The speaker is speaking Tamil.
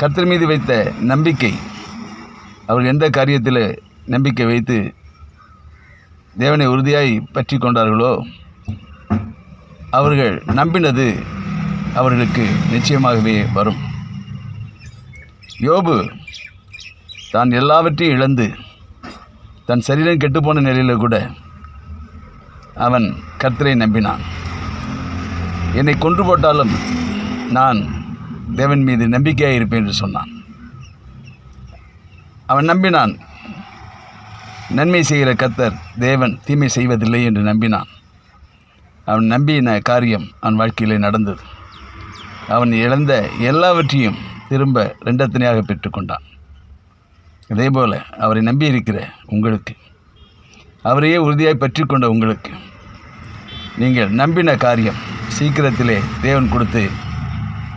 கர்த்தர் மீது வைத்த நம்பிக்கை அவர்கள் எந்த காரியத்தில் நம்பிக்கை வைத்து தேவனை உறுதியாய் பற்றி கொண்டார்களோ அவர்கள் நம்பினது அவர்களுக்கு நிச்சயமாகவே வரும். யோபு தான் எல்லாவற்றையும் இழந்து தன் சரீரம் கெட்டுப்போன நிலையில் கூட அவன் கர்த்தரை நம்பினான். என்னை கொன்று போட்டாலும் நான் தேவன் மீது நம்பிக்கையாக இருப்பேன் என்று சொன்னான். அவன் நம்பினான். நன்மை செய்கிற கத்தர் தேவன் தீமை செய்வதில்லை என்று நம்பினான். அவன் நம்பின காரியம் அவன் வாழ்க்கையிலே நடந்தது. அவன் இழந்த எல்லாவற்றையும் திரும்ப ரெண்டத்தனையாக பெற்றுக்கொண்டான் அதே போல் அவரை நம்பியிருக்கிற உங்களுக்கு அவரையே உறுதியாக பற்றி கொண்ட உங்களுக்கு நீங்கள் நம்பின காரியம் சீக்கிரத்திலே தேவன் கொடுத்து